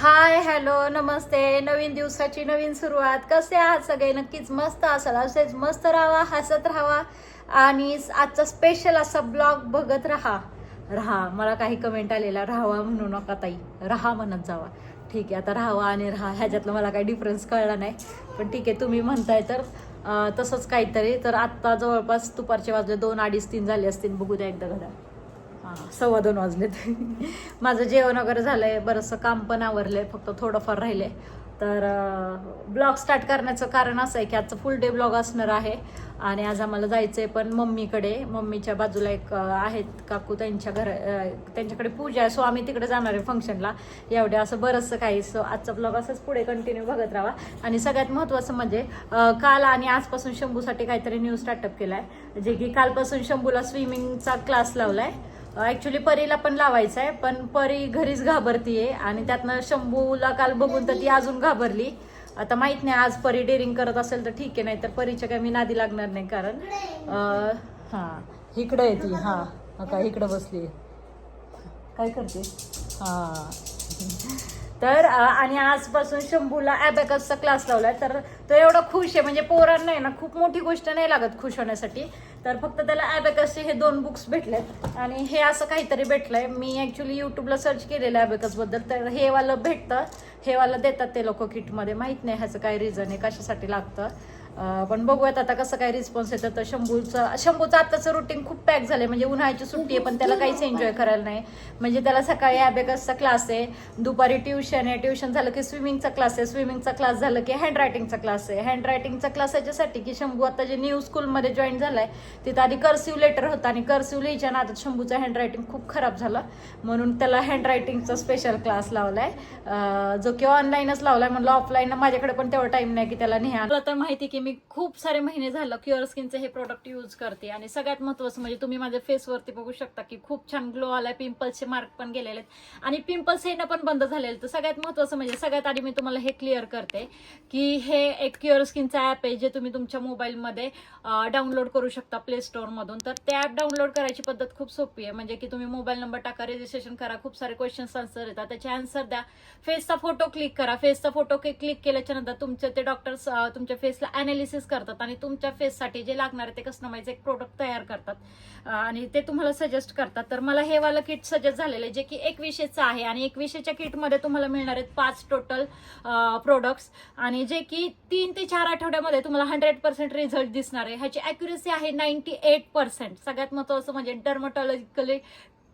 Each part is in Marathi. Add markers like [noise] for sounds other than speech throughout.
हाय हॅलो नमस्ते. नवीन दिवसाची नवीन सुरुवात. कसे आहात सगळे? नक्कीच मस्त असाल. असेच मस्त राहा हसत राहा. आणि आजचा स्पेशल असा ब्लॉग बघत राहा. राहा. मला काही कमेंट आलेला. राहावा म्हणू नका ताई. राहा म्हणत जावा. ठीक आहे आता राहावा आणि राहा. ह्याच्यातलं मला काही डिफरन्स कळला नाही. पण ठीक आहे तुम्ही म्हणताय तर तसंच काहीतरी. तर आत्ता जवळपास दुपारचे वाजले. दोन अडीच तीन झाले असतील. बघू द्या एकदा घड्या हां सव्वा दोन वाजलेत माझं जेवण वगैरे झालं आहे बरंचसं काम पण आवरलंय फक्त थोडंफार राहिलंय. तर ब्लॉग स्टार्ट करण्याचं कारण असं आहे की आजचं फुल डे ब्लॉग असणार आहे. आणि आज आम्हाला जायचं आहे पण मम्मीकडे. मम्मीच्या बाजूला एक आहेत काकू त्यांच्या घर त्यांच्याकडे पूजा आहे. सो आम्ही तिकडे जाणार आहे फंक्शनला एवढ्या असं बरंचसं काही. सो आजचा ब्लॉग असंच पुढे कंटिन्यू बघत राहा. आणि सगळ्यात महत्त्वाचं म्हणजे काल आणि आजपासून शंभूसाठी काहीतरी न्यू स्टार्टअप केला आहे जे की कालपासून शंभूला स्विमिंगचा क्लास लावला आहे ऍक्च्युली परीला पण लावायचं आहे पण परी घरीच घाबरतीये आणि त्यातनं शंभूला काल बघून तर ती अजून घाबरली. आता माहीत नाही आज परी डेअरिंग करत असेल तर ठीक आहे नाही तर परीच्या काही मी नादी लागणार नाही कारण हां इकडं आहे ती हां का इकडं बसली काय करते? हां. तर आणि आजपासून शंभूला ॲबॅकसचा क्लास लावलाय तर तो एवढा खुश आहे म्हणजे पोरांना आहे ना खूप मोठी गोष्ट नाही लागत खुश होण्यासाठी. तर फक्त त्याला ॲबेकसचे हे दोन बुक्स भेटलेत. आणि हे असं काहीतरी भेटलंय. मी ॲक्च्युली युट्यूबला सर्च केलेलं ॲबॅकसबद्दल तर हे वालं भेटतं. हे वालं देतात ते लोक किटमध्ये माहीत नाही ह्याचं काय रिझन आहे कशासाठी लागतं. पण बघूयात आता कसं काय रिस्पॉन्स येतं. तर शंभूचं शंभूचं आत्ताचं रुटीन खूप पॅक झालंय. म्हणजे उन्हाळ्याची सुट्टी आहे पण त्याला काहीच एन्जॉय करायला नाही. म्हणजे त्याला सकाळी ॲबेकसचा क्लास आहे दुपारी ट्युशन आहे. ट्युशन झालं की स्विमिंगचा क्लास आहे. स्विमिंगचा क्लास झालं की हँड रायटिंगचा क्लास आहे. हँड रायटिंगचा क्लास याच्यासाठी की शंभू आता जे न्यू स्कूलमध्ये जॉईन झालाय तिथं आधी कर्सिव्ह लेटर होतं आणि कर्सिव्ह लिहायच्या ना आता शंभूचं हँड रायटिंग खूप खराब झालं. म्हणून त्याला हँड रायटिंगचा स्पेशल क्लास लावलाय. अं, जो की ऑनलाईनच लावलाय म्हणलं ऑफलाईन माझ्याकडे पण तेवढा टाइम नाही की त्याला नेहा. तर माहिती की मी खूप सारे महिने झालं क्युअर स्किनचे हे प्रोडक्ट यूज करते आणि सगळ्यात महत्वाचं म्हणजे तुम्ही माझ्या फेसवरती बघू शकता की खूप छान ग्लो आलाय पिंपल्सचे मार्क पण गेलेले आहेत. आणि पिंपल्स येणं पण बंद झालेलं तर सगळ्यात महत्वाचं म्हणजे सगळ्यात आधी मी तुम्हाला हे क्लिअर करते की हे एक क्युअर स्किनचं ॲप आहे जे तुम्ही तुमच्या मोबाईलमध्ये डाउनलोड करू शकता प्ले स्टोअरमधून तर ते ॲप डाउनलोड करायची पद्धत खूप सोपी आहे. म्हणजे की तुम्ही मोबाईल नंबर टाका रजिस्ट्रेशन करा खूप सारे क्वेश्चन्स आन्सर येतात. त्याचे आन्सर द्या. फेसचा फोटो क्लिक करा. फेसचा फोटो क्लिक केल्याच्यानंतर तुमचे ते डॉक्टर्स तुमच्या फेसला अनालिसिस करतात आणि तुमच्या फेससाठी जे लागणार आहे ते कस्टमाइज एक प्रोडक्ट तयार करतात. आणि ते तुम्हाला सजेस्ट करतात. तर मला हे वालं किट सजेस्ट झालेलं आहे जे की एकविशेचं आहे आणि एकविशेच्या किटमध्ये तुम्हाला मिळणार आहेत पाच टोटल प्रोडक्ट्स आणि जे की तीन ते चार आठवड्यामध्ये तुम्हाला हंड्रेड पर्सेंट रिझल्ट दिसणार आहे. ह्याची अॅक्युरेसी आहे नाईन्टी एट पर्सेंट सगळ्यात महत्त्वाचं म्हणजे डर्मटॉलॉजिकली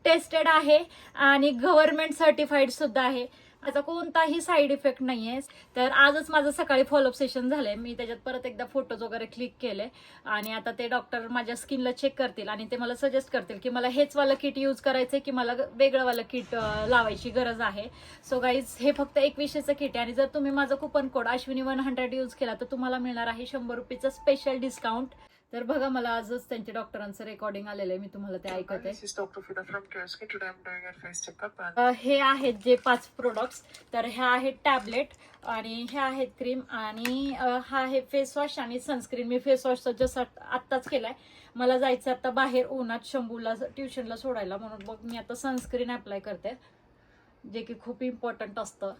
टेस्टेड आहे आणि गव्हर्नमेंट सर्टिफाईड सुद्धा आहे. त्याचा कोणताही साईड इफेक्ट नाहीये. तर आजच माझं सकाळी फॉलोअप सेशन झालंय. मी त्याच्यात परत एकदा फोटोज वगैरे क्लिक केले. आणि आता ते डॉक्टर माझ्या स्किनला चेक करतील आणि ते मला सजेस्ट करतील की मला हेच वालं किट यूज करायचंय की मला वेगळं वालं किट लावायची गरज आहे. सो गाईज हे फक्त एकविशेचं किट आहे. आणि जर तुम्ही माझं coupon code Ashwini one hundred use केला तर तुम्हाला मिळणार आहे शंभर रुपीचं स्पेशल डिस्काउंट तर बघा मला आजच त्यांच्या डॉक्टरांचं रेकॉर्डिंग आलेलं आहे मी तुम्हाला ते ऐकते अ, हे आहेत जे पाच प्रोडक्ट्स तर ह्या आहेत टॅबलेट आणि ह्या आहेत क्रीम आणि हा आहे फेस वॉश आणि सनस्क्रीन मी फेस वॉशचा जसं आत्ताच केलाय. मला जायचं आता बाहेर उन्हात शंभूला ट्युशनला सोडायला म्हणून. मग मी आता सनस्क्रीन अप्लाय करते. जे की खूप इम्पॉर्टंट असतं.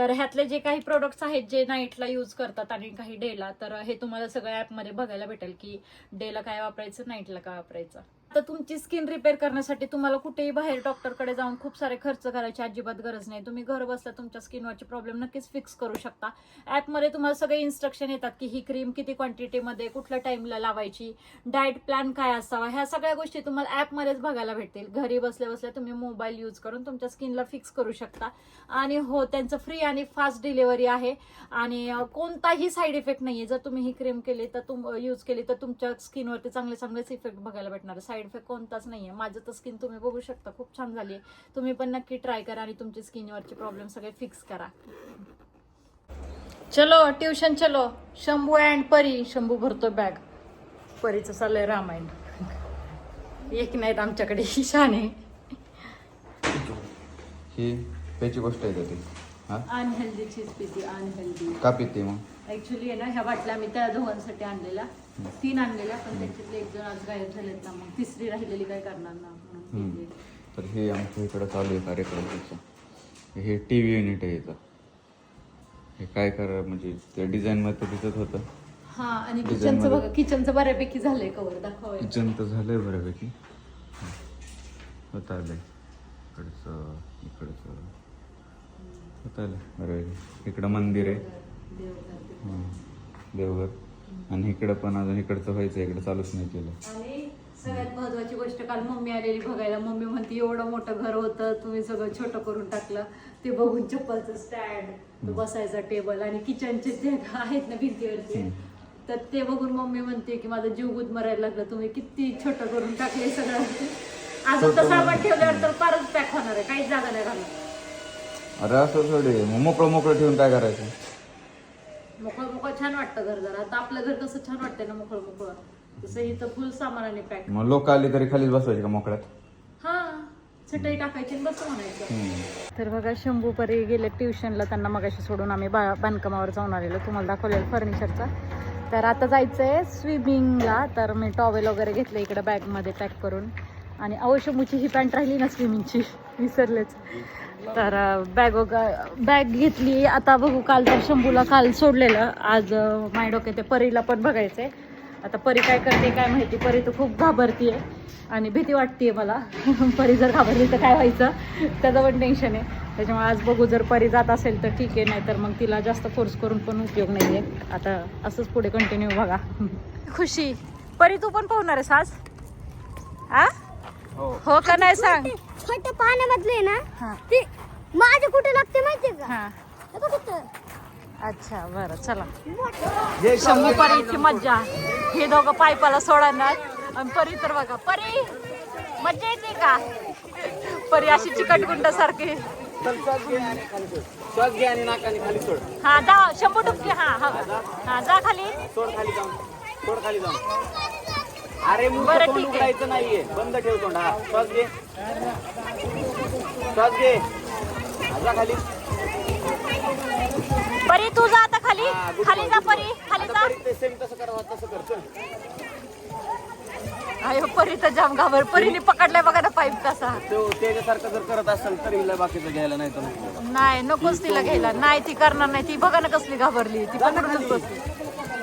तर ह्यातले जे काही प्रोडक्ट्स आहेत जे नाईटला यूज करतात आणि काही डेला तर हे तुम्हाला सगळ्या ॲपमध्ये बघायला भेटेल की डेला काय वापरायचं नाईटला काय वापरायचं. तर तुमची स्किन रिपेअर करण्यासाठी तुम्हाला कुठेही बाहेर डॉक्टरकडे जाऊन खूप सारे खर्च करायची अजिबात गरज नाही. तुम्ही घर बसल्या तुमच्या स्किनवरचे प्रॉब्लेम नक्कीच फिक्स करू शकता. ॲपमध्ये तुम्हाला सगळे इन्स्ट्रक्शन येतात की ही क्रीम किती क्वांटिटीमध्ये कुठल्या टाईमला लावायची डाएट प्लॅन काय असावा ह्या सगळ्या गोष्टी तुम्हाला ॲपमध्येच बघायला भेटतील. घरी बसल्या बसल्या तुम्ही मोबाईल यूज करून तुमच्या स्किनला फिक्स करू शकता. आणि हो त्यांचं फ्री आणि फास्ट डिलिव्हरी आहे. आणि कोणताही साईड इफेक्ट नाही आहे जर तुम्ही ही क्रीम केली तर तुम यूज केली तर तुमच्या स्किनवरती चांगले चांगलेच इफेक्ट बघायला भेटणार. साईड इफेक्ट कोणताच नाहीये. माझं तर स्किन तुम्ही बघू शकता. खूप छान झाली आहे तुम्ही पण नक्की ट्राय करा आणि तुमची स्किनवरचे प्रॉब्लेम सगळे फिक्स करा. चलो ट्युशन चलो. शंभू अँड परी. शंभू भरतो बॅग परीचं चाललंय रामायण. एक नाहीत आमच्याकडे. शाने ही गोष्ट आहे का ती? हा? अनहेल्दी चीज पिती अनहेल्दी का पिते मग? ऍक्च्युली आहे ना ह्या बाटल्या मी त्या दोघांसाठी आणलेल्या. तीन आणलेल्या पण त्याच्यातले एक जण आज गायब झालेत ना मग तिसरी राहिलेली काय करणार ना म्हणून हम्म. घेतली. तर हे आमच्या इकडं चालू आहे कार्यक्रम हे टी व्ही युनिट आहे याचं. हे काय करा म्हणजे त्या डिझाईन मध्ये दिसत होतं. हा आणि किचनचं. बघा किचनचं बऱ्यापैकी झालंय कवर दाखवा किचन तर झालंय बऱ्यापैकी. होत आलंय. इकडचं इकडचं. होत आलंय. बऱ्यापैकी इकडं मंदिर आहे. देवघर. आणि इकडं पण अजून इकडचं व्हायचं इकडं चालूच नाही केलं. आणि सगळ्यात महत्वाची गोष्ट काल मम्मी आलेली बघायला. मम्मी म्हणते एवढं मोठं घर होतं तुम्ही सगळं छोटं करून टाकलं. ते बघून चप्पलचं स्टँड बसायचा टेबल आणि किचनचे जे आहेत ना भिंतीवरचे. तर ते बघून मम्मी म्हणते की माझं जीव गुद मरायला लागलं. तुम्ही किती छोटं करून टाकले सगळं. अजून तर सामान ठेवल्यावर तर फारच पॅक होणार आहे. काहीच जागा नाही घालणार अरे असं थोडे मोकळं मोकळं ठेवून काय करायचं? मोकळं मोकळं छान वाटतं घर जरा. आता आपलं घर कसं छान वाटतंय ना मोकळं मोकळं. तसं इथं फुल सामानाने पॅक मग लोक आली तरी खालीच बसवायचे का मोकळ्यात? हा चटई टाकायची आणि बस म्हणायचं. तर बघा शंभू परी गेले ट्युशनला त्यांना मगाशी सोडून आम्ही बा बांधकामावर जाऊन आलेलो. तुम्हाला दाखवलेलं फर्निचरचा तर आता जायचं आहे स्विमिंगला तर मी टॉवेल वगैरे घेतलं इकडे बॅगमध्ये पॅक करून. आणि अहो शंभूची ही पॅन्ट राहिली ना स्विमिंगची विसरलेच. तर बॅग बॅग घेतली. आता बघू काल तर शंभूला काल सोडलेलं. आज अं, माझ्या डोक्यात ते परीला पण बघायचंय. आता परी काय करते काय माहिती? परी तर खूप घाबरतीये. आणि भीती वाटतेय मला. [laughs] परी जर घाबरली तर काय व्हायचं? त्याचं पण टेन्शन आहे. त्याच्यामुळे आज बघू जर परी जात असेल तर ठीक आहे. नाही तर मग तिला जास्त फोर्स करून पण उपयोग नाही आहे आता असंच पुढे कंटिन्यू बघा. [laughs] खुशी. परी तू पण पोहणार आहेस आज? आ? हो. का नाही सांग. पाण्यामधले ना? हा. ते माझे कुठे लागते माहितीये का? हा. हे बघ इथं. अच्छा बरं चला. शंभू परीची मज्जा. हे दोघं पायपाला सोडणार. आणि परी तर बघा परी मज्जा येते का? परी अशी चिकटगुंड सारखी श्वास घे आणि नाकाने खाली सोड. हा जा शंभू डुबकी हा हा. हा जा खाली. सोड खाली जाऊन. सोड खाली जाऊन. अरे मुलं बरं, तोंड ठीक आहे. उघडायचं नाहीये. बंद ठेव तोंड हा. श्वास घे. श्वास घे. जा खाली. परी तू जा आता खाली. हा, good खाली जा. परी खाली आता जा. परत ते सेम तसं करा तसं कर चल अयो परी तर जाम घाबर परीने पकडलाय बघा ना पाईप कसा तो त्याच्यासारखं जर करत असेल तर हिला बाकीचं घ्यायला नाही तर नको. नाही नकोच तिला घ्यायला. नाही ती करणार नाही. ती बघा ना कसली घाबरली. ती पकडूनच बसली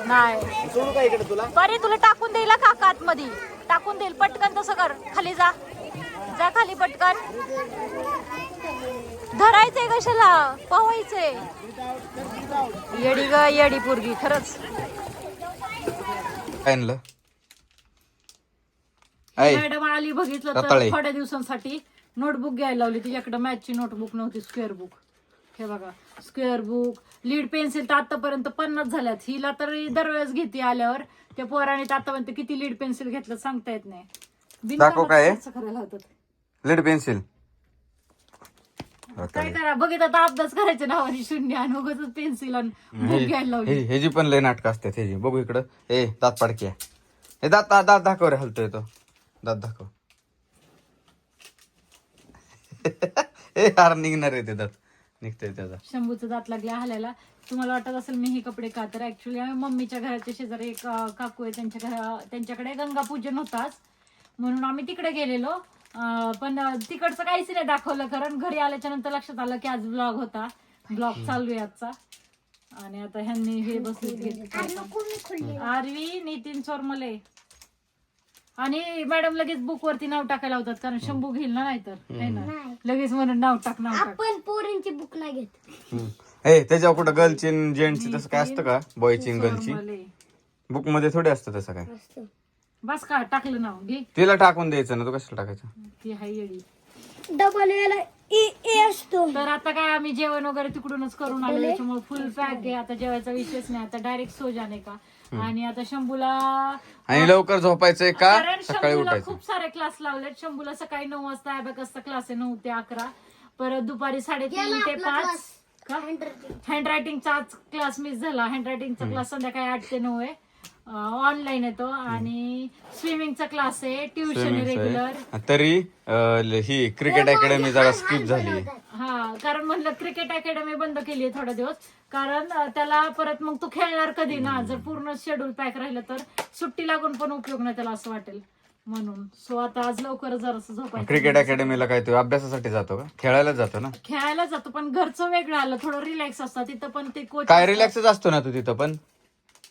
नाही. सोडू का इकडे तुला? परी तुला टाकून देईल का कात मध्ये टाकून देईल. पटकन तसं कर. खाली जा. जा खाली पटकन. धरायचंय कशाला? पवायचंय येडी ग येडी पोरगी खरंच. काय आणलं? ऐ मॅडम आली बघितलं तर रताळे. थोड्या दिवसांसाठी नोटबुक घ्यायला लावली. तिच्याकडे मॅथची नोटबुक नव्हती स्क्वेअर बुक हे बघा स्क्वेअर बुक लीड पेन्सिल तर आतापर्यंत पन्नास झाल्यात. हिला तर दरवेळेस घेते आल्यावर. त्या पोराने तर आतापर्यंत किती लीड पेन्सिल घेतलं सांगता येत नाही. दाखव काय आहे? खर्च करायला होतात लेड पेन्सिल काय करा बघित आता अभ्यास करायच्या नावाने शून्य आणि उगाच पेन्सिल आणि बुक घ्यायला लावली. ह्याची पण लय नाटकं असतात ह्याची बघू इकडं. ए दात पाडकी. हे दात दात दात दाखव रे हलतोय तो. दात दाखव. [laughs] ए हार निघणार आहे ते दात. निघतोय त्याचा. शंभूचा दात लागला हालायला. तुम्हाला वाटत असेल मी हे कपडे का तर ऍक्च्युली मम्मीच्या घराच्या शेजारी एक अं, काकू आहे त्यांच्या घरा त्यांच्याकडे गंगा पूजन होताच. म्हणून आम्ही तिकडे गेलेलो. अं, पण तिकडचं काहीच नाही दाखवलं कारण घरी आल्याच्यानंतर लक्षात आलं की आज ब्लॉग होता. ब्लॉग चालू आहे आजचा. आणि आता ह्यांनी हे बसले आरवी नितीन चोरमले आणि मॅडम लगेच बुक वरती नाव टाकायला होतात कारण शंभू घेईल ना नाहीतर. है ना? लगेच म्हणून नाव टाक नाव टाक. आपण पोरींची बुक नाही घेत. ए त्याच्यावर कुठं गर्लची जेंट्सची तसं काय असतं का? बॉयची गर्लची चोरमले. बुकमध्ये थोडी असतं तसं काय? असतं. बस का टाकलं नाव घे. तिला टाकून द्यायचं ना तू कशाला टाकायचं? ती हाय येडी. डबल ए असतो. तर आता काय आम्ही जेवण वगैरे तिकडूनच करून आलो त्याच्यामुळे फुल पॅक आहे. आता जेवायचा विषयच नाही आता डायरेक्ट सोजाने का? आणि आता शंभूला आणि लवकर झोपायचंय का? कारण सकाळी शंभूला उठायचं. खूप सारे क्लास लावलेत. शंभूला सकाळी नऊ वाजता अबॅकसचा क्लास आहे नऊ ते अकरा. परत दुपारी साडेतीन ते पाच. का? हँड रायटिंगचा क्लास मिस झाला. हँड रायटिंगचा क्लास संध्याकाळी आठ ते नऊ आहे. ऑनलाईन येतो आणि स्विमिंगचा क्लास आहे ट्युशन आहे. रेग्युलर तरी अं, ही क्रिकेट अकॅडमी जरा स्किप झाली. हा कारण म्हणलं क्रिकेट अकॅडमी बंद केली आहे थोडा दिवस. कारण अं, त्याला परत मग तू खेळणार कधी ना? जर पूर्ण शेड्यूल पॅक राहिलं तर सुट्टी लागून पण उपयोग नाही त्याला असं वाटेल. म्हणून सो आता आज लवकर जरासं झोपायचं. क्रिकेट अकॅडमीला काय तो अभ्यासासाठी जातो का? खेळायला जातो ना? खेळायला जातो पण घरचं वेगळं आलं थोडं रिलॅक्स असतं. तिथं पण ते कोच काय रिलॅक्सच असतो ना तू तिथं पण?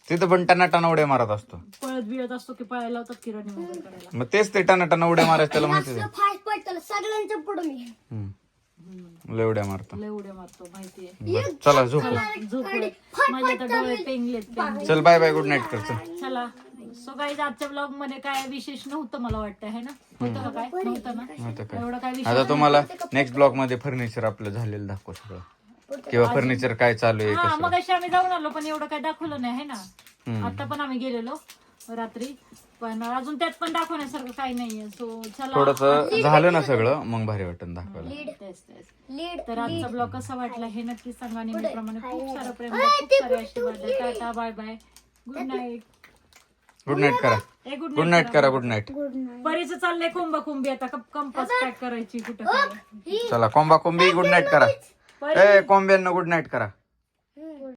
तिथं पण टना टना उड्या मारत असतो. पळत बिळत असतो की पळायला लावतात की रनिंग वगैरे करायला. मग तेच ते टना टना उड्या मारायचं त्याला माहितीच आहे. फास्ट पडतं पुढे मी. हम्म. लय उड्या मारतो. लय उड्या मारतो माहितीये बरं, चला झोप. झोपलोय माझे आता डोळे पेंगलेत चल बाय बाय गुड नाईट कर चल. चला. सो गाईज आजच्या ब्लॉगमध्ये काय विशेष नव्हतं मला वाटतं है ना? होतं का काय? नव्हतं ना? आता काय? एवढं काय विशेष आता तुम्हाला नेक्स्ट ब्लॉगमध्ये फर्निचर आपलं झालेलं दाखव सगळं किंवा फर्निचर काय चालू आहे हा मग अशी आम्ही जाऊन आलो पण एवढं काय दाखवलं नाही है ना? आता पण आम्ही गेलेलो रात्री. पण अजून त्यात पण दाखवण्यासारखं काही नाहीये. सो चला थोडस झालं ना सगळं मग भारी वाटत दाखवायला. तेच तेच लीड तर आजचा ब्लॉग कसा वाटला हे नक्की सांगा. नेहमीप्रमाणे खूप सारं प्रेम द्या, खूप सारे आशीर्वाद. द्या. Tata bye bye good night good night करा. ए गुड गुड नाईट करा. गुड नाईट परीच चाललंय कुंभा कुंभी आता. कप कंपास पॅक करायची कुठं काय चला कोंबा कोंबी गुड नाईट करा. ए कोंब्यांना गुड नाईट करा.